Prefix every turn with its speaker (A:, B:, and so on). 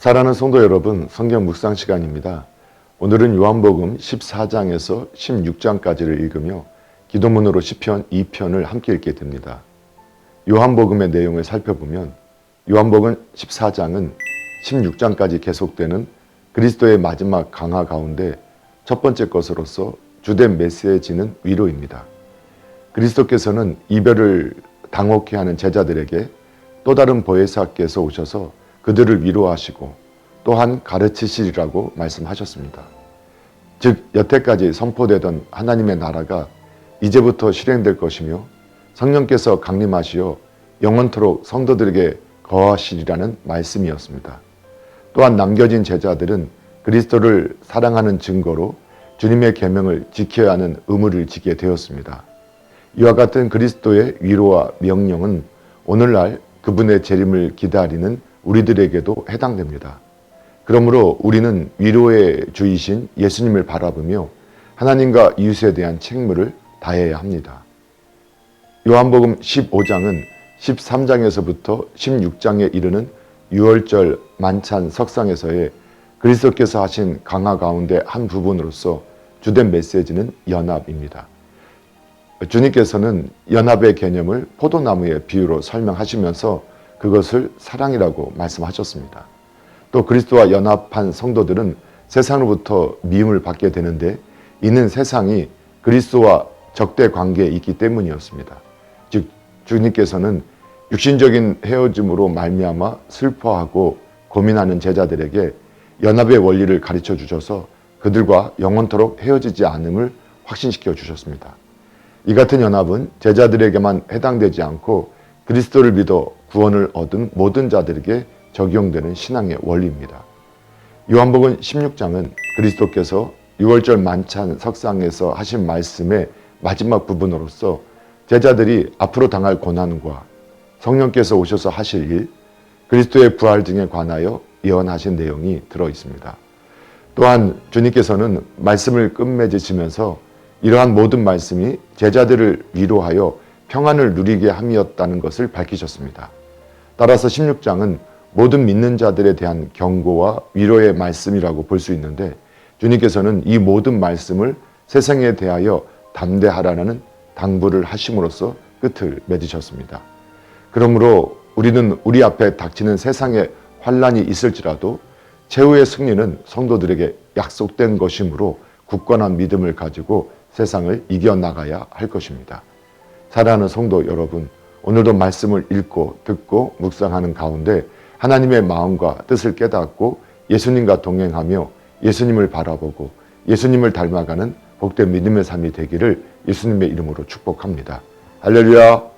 A: 사랑하는 성도 여러분, 성경 묵상 시간입니다. 오늘은 요한복음 14장에서 16장까지를 읽으며 기도문으로 시편 2편을 함께 읽게 됩니다. 요한복음의 내용을 살펴보면 요한복음 14장은 16장까지 계속되는 그리스도의 마지막 강화 가운데 첫 번째 것으로서 주된 메시지는 위로입니다. 그리스도께서는 이별을 당혹해 하는 제자들에게 또 다른 보혜사께서 오셔서 그들을 위로하시고 또한 가르치시리라고 말씀하셨습니다. 즉 여태까지 선포되던 하나님의 나라가 이제부터 실행될 것이며 성령께서 강림하시어 영원토록 성도들에게 거하시리라는 말씀이었습니다. 또한 남겨진 제자들은 그리스도를 사랑하는 증거로 주님의 계명을 지켜야 하는 의무를 지게 되었습니다. 이와 같은 그리스도의 위로와 명령은 오늘날 그분의 재림을 기다리는 우리들에게도 해당됩니다. 그러므로 우리는 위로의 주이신 예수님을 바라보며 하나님과 이웃에 대한 책무를 다해야 합니다. 요한복음 15장은 13장에서부터 16장에 이르는 6월절 만찬 석상에서의 그리스도께서 하신 강화 가운데 한 부분으로서 주된 메시지는 연합입니다. 주님께서는 연합의 개념을 포도나무의 비유로 설명하시면서 그것을 사랑이라고 말씀하셨습니다. 또 그리스도와 연합한 성도들은 세상으로부터 미움을 받게 되는데 이는 세상이 그리스도와 적대 관계에 있기 때문이었습니다. 즉 주님께서는 육신적인 헤어짐으로 말미암아 슬퍼하고 고민하는 제자들에게 연합의 원리를 가르쳐 주셔서 그들과 영원토록 헤어지지 않음을 확신시켜 주셨습니다. 이 같은 연합은 제자들에게만 해당되지 않고 그리스도를 믿어 구원을 얻은 모든 자들에게 적용되는 신앙의 원리입니다. 요한복음 16장은 그리스도께서 6월절 만찬 석상에서 하신 말씀의 마지막 부분으로서 제자들이 앞으로 당할 고난과 성령께서 오셔서 하실 일, 그리스도의 부활 등에 관하여 예언하신 내용이 들어 있습니다. 또한 주님께서는 말씀을 끝맺으시면서 이러한 모든 말씀이 제자들을 위로하여 평안을 누리게 함이었다는 것을 밝히셨습니다. 따라서 16장은 모든 믿는 자들에 대한 경고와 위로의 말씀이라고 볼 수 있는데 주님께서는 이 모든 말씀을 세상에 대하여 담대하라는 당부를 하심으로써 끝을 맺으셨습니다. 그러므로 우리는 우리 앞에 닥치는 세상의 환란이 있을지라도 최후의 승리는 성도들에게 약속된 것이므로 굳건한 믿음을 가지고 세상을 이겨나가야 할 것입니다. 사랑하는 성도 여러분, 오늘도 말씀을 읽고 듣고 묵상하는 가운데 하나님의 마음과 뜻을 깨닫고 예수님과 동행하며 예수님을 바라보고 예수님을 닮아가는 복된 믿음의 삶이 되기를 예수님의 이름으로 축복합니다. 할렐루야!